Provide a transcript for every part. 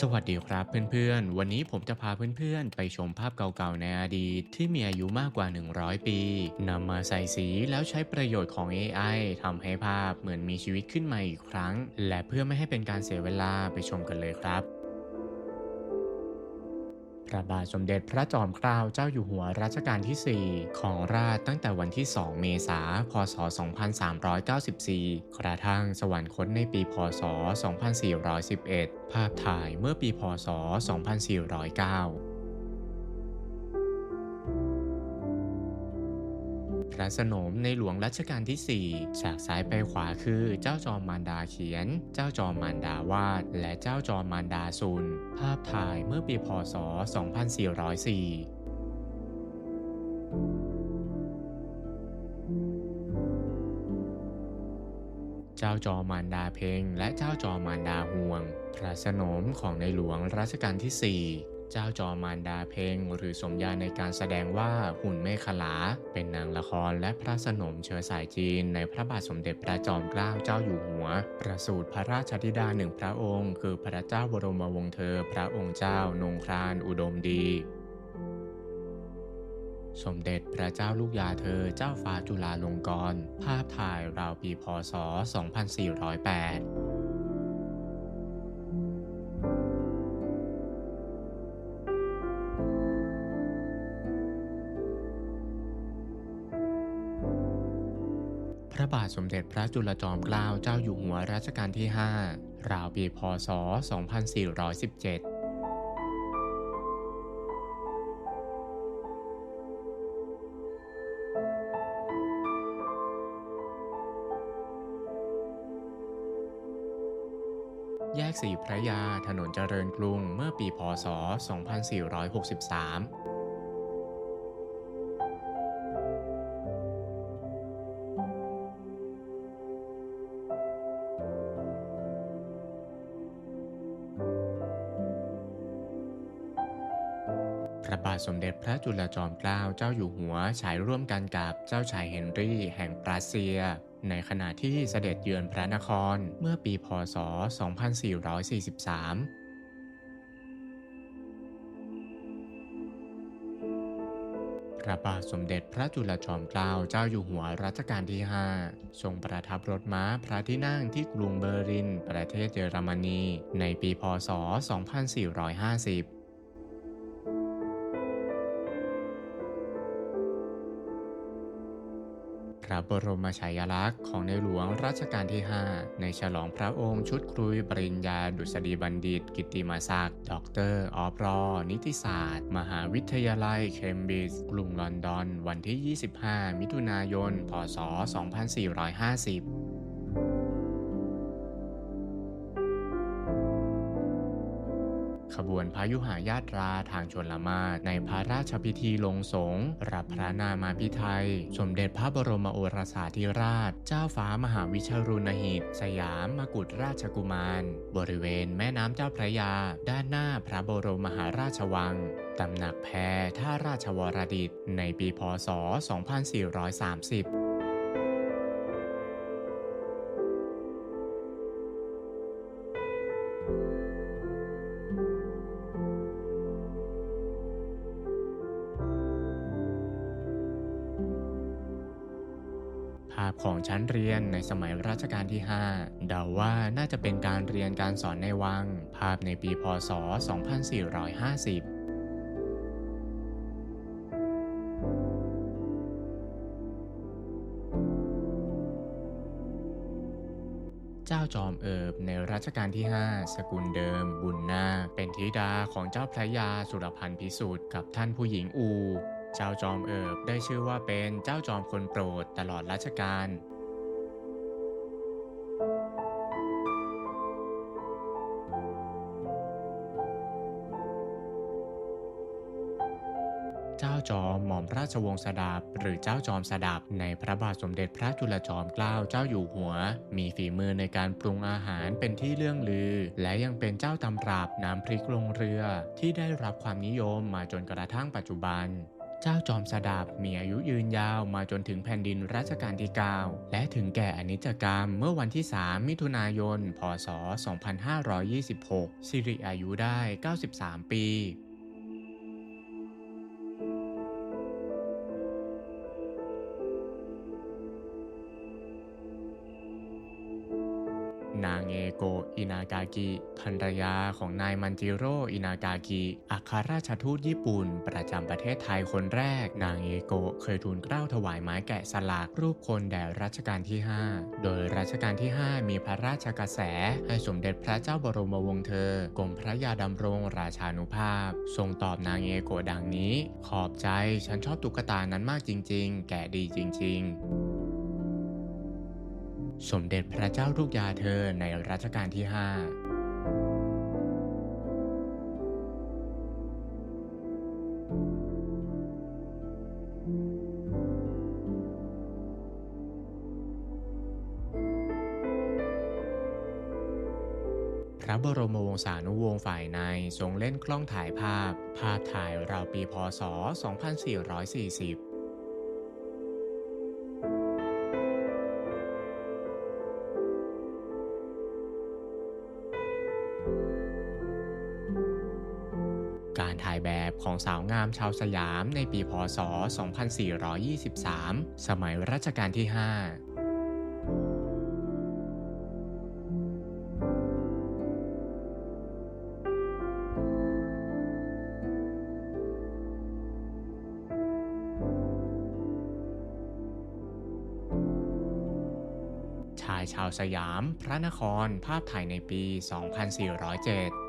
สวัสดีครับเพื่อนๆ วันนี้ผมจะพาเพื่อนๆ ไปชมภาพเก่าๆ ในอดีตที่มีอายุมากกว่า 100 ปีนำมาใส่สีแล้วใช้ประโยชน์ของ AI ทำให้ภาพเหมือนมีชีวิตขึ้นมาอีกครั้ง และเพื่อไม่ให้เป็นการเสียเวลาไปชมกันเลยครับ พระบาทสมเด็จพระจอมเกล้าเจ้าอยู่หัวรัชกาลที่ 4 ของราชตั้งแต่วันที่ 2 เมษายนพศ 2394 กระทั่งสวรรคตในปี พศ 2411 ภาพถ่ายเมื่อปี พศ 2409 พระสนมในหลวงรัชกาลที่4จากซ้ายไปขวาคือเจ้าจอมมารดาเขียน เจ้าจอมมารดาวาด และเจ้าจอมมารดาซุน ภาพถ่ายเมื่อปีพศ 2404เจ้าจอมารดาเพ็งและเจ้าจอมารดาห่วง พระสนมของในหลวงรัชกาลที่ 4 เจ้าจอมารดาเพ็งหรือสมญาในการแสดงว่าหุ่นเมฆลา เป็นนางละครและพระสนมเชื้อสายจีนในพระบาทสมเด็จพระจอมเกล้าเจ้าอยู่หัว ประสูติพระราชธิดาหนึ่งพระองค์ คือพระเจ้าบรมวงศ์เธอ พระองค์เจ้านงครานอุดมดีสมเด็จพระเจ้าลูกยาเธอเจ้าฟ้าจุฬาลงกรณ์ภาพถ่ายราวปีพศ 2408 พระบาทสมเด็จพระจุลจอมเกล้าเจ้าอยู่หัวรัชกาลที่ 5 ราวปีพศ 2417แยกสีพระยาถนนเจริญกรุงเมื่อปีพศ 2463 บาทสมเด็จพระจุลจอมเกล้าเจ้าอยู่หัวฉายร่วมกันกับเจ้าชายเฮนรี่แห่งปราเซีย ในขณะที่เสด็จเยือนพระนครเมื่อปีพศ 2443พระบาทสมเด็จพระจุลจอมเกล้าเจ้าอยู่หัวรัชกาลที่ 5 ทรงประทับรถม้าพระที่นั่งที่กรุงเบอร์ลิน ประเทศเยอรมนี ในปีพศ 2450 พระบรมฉายาลักษณ์ของในหลวงรัชกาลที่ 5 ในฉลองพระองค์ชุดครุยปริญญาดุษฎีบัณฑิต กิติมาศักดิ์ด็อกเตอร์ออฟรอ นิติศาสตร์ มหาวิทยาลัยเคมบริดจ์กรุงลอนดอน วันที่ 25 มิถุนายน พศ 2450 ขบวนพายุหายาตราทางชนละมาศในพระราชพิธีลงสงฆ์รับพระนามาพิไทย สมเด็จพระบรมโอรสาธิราช เจ้าฟ้ามหาวิชรุณหิต สยามมกุฎราชกุมาร บริเวณแม่น้ำเจ้าพระยา ด้านหน้าพระบรมมหาราชวังตำหนักแพรท่าราชวรดิต ในปีพศ 2430 พของชั้นเรียนในสมัยรัชกาลที่ 5 เดาว่าน่าจะเป็นการเรียนการสอนในวัง ภาพในปีพศ 2450เจ้าจอมเอิบในรัชกาลที่ 5 สกุลเดิม บุญนา เป็นธิดาของเจ้าพระยาสุรพันธ์พิสุทธิ์กับท่านผู้หญิงอู เจ้าจอมเอิบได้ชื่อว่าเป็นเจ้าจอมคนโปรดตลอดรัชกาลเจ้าจอมหม่อมราชวงศ์สดับหรือเจ้าจอมสดับในพระบาทสมเด็จพระจุลจอมเกล้าเจ้าอยู่หัว มีฝีมือในการปรุงอาหารเป็นที่เลื่องลือ และยังเป็นเจ้าตำรับน้ำพริกลงเรือที่ได้รับความนิยมมาจนกระทั่งปัจจุบัน เจ้าจอมสดับมีอายุยืนยาวมาจนถึงแผ่นดินรัชกาลที่ 9 และถึงแก่อนิจกรรมเมื่อวันที่ 3 มิถุนายน พศ 2526 สิริอายุได้ 93 ปี นางเอโกอินากากิภรรยาของนายมันจิโร่อินากากิอัครราชทูตญี่ปุ่น ประจำประเทศไทยคนแรก นางเอโกเคยทูลเกล้าถวายไม้แกะสลักรูปคนแด่รัชกาลที่ 5 โดยรัชกาลที่ 5 มีพระราชกระแส ให้สมเด็จพระเจ้าบรมวงศ์เธอกรมพระยาดำรงราชานุภาพ ทรงตอบนางเอโกดังนี้ ขอบใจฉันชอบตุ๊กตานั้นมากจริง ๆ แกะดีจริง ๆ สมเด็จพระเจ้าลูกยาเธอในรัชกาลที่ 5พระบรมวงศานุวงศ์ฝ่ายในทรงเล่นกล้องถ่ายภาพ ภาพถ่ายราวปีพศ 2440 สาวงามชาวสยามในปีพศ 2423 สมัยรัชกาลที่ 5ชายชาวสยาม พระนคร ภาพถ่ายในปี 2407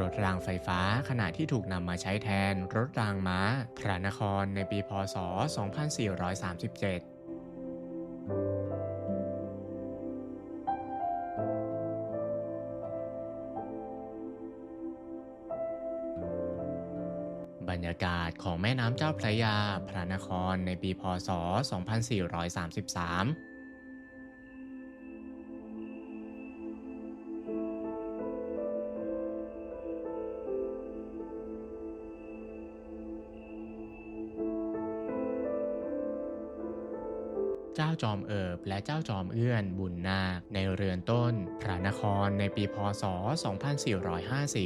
รถรางไฟฟ้าขณะที่ถูกนำมาใช้แทนรถรางม้า พระนครในปีพศ 2437บรรยากาศของแม่น้ำเจ้าพระยา พระนครในปีพศ 2433 จ้าจอมเอิบและเจ้าจอมเอื้อนบุญนาคในเรือนต้น พระนครในปีพศ 2450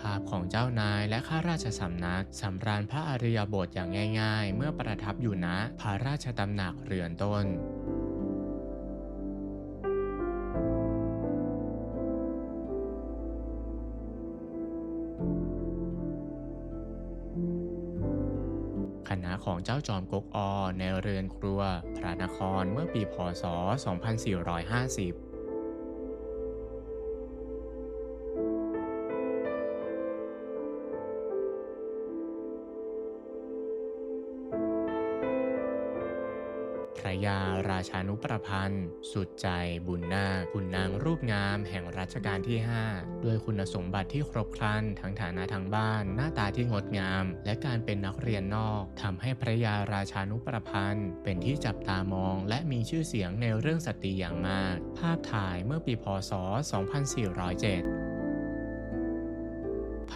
ภาพของเจ้านายและข้าราชสำนักสำราญพระอริยบทอย่างง่าย ๆ เมื่อประทับอยู่ณพระราชตำหนักเรือนต้น ณะของเจ้าจอมกกอในเรือนครัว พระนครเมื่อปีพศ 2450 พระยาราชานุประพันธ์ สุดใจบุญนาคุณนางรูปงามแห่งรัชกาลที่ 5 ด้วยคุณสมบัติที่ครบครันทั้งฐานะทางบ้าน หน้าตาที่งดงาม และการเป็นนักเรียนนอกทำให้พระยาราชานุประพันธ์ เป็นที่จับตามอง และมีชื่อเสียงในเรื่องสตรีอย่างมาก ภาพถ่ายเมื่อปีพศ 2407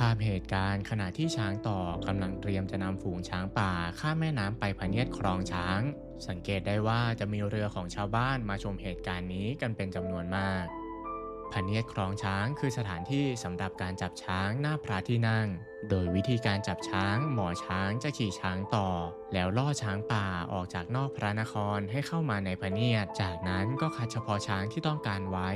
ภาพเหตุการณ์ขณะที่ช้างต่อกำลังเตรียมจะนำฝูงช้างป่าข้ามแม่น้ำไปพเนียดคลองช้าง สังเกตได้ว่าจะมีเรือของชาวบ้านมาชมเหตุการณ์นี้กันเป็นจำนวนมากพเนียดคลองช้างคือสถานที่สำหรับการจับช้างหน้าพระที่นั่ง โดยวิธีการจับช้างหมอช้างจะขี่ช้างต่อ แล้วล่อช้างป่าออกจากนอกพระนครให้เข้ามาในพเนียด จากนั้นก็คัดเฉพาะช้างที่ต้องการไว้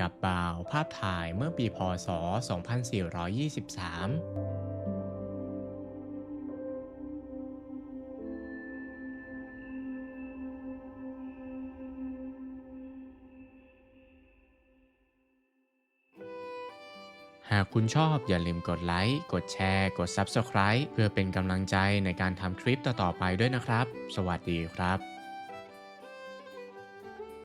กับบ่าว ภาพถ่ายเมื่อปีพศ 2423หากคุณชอบอย่าลืมกดไลค์ กดแชร์ กด Subscribe เพื่อเป็นกำลังใจในการทำคลิปต่อๆไปด้วยนะครับ สวัสดีครับ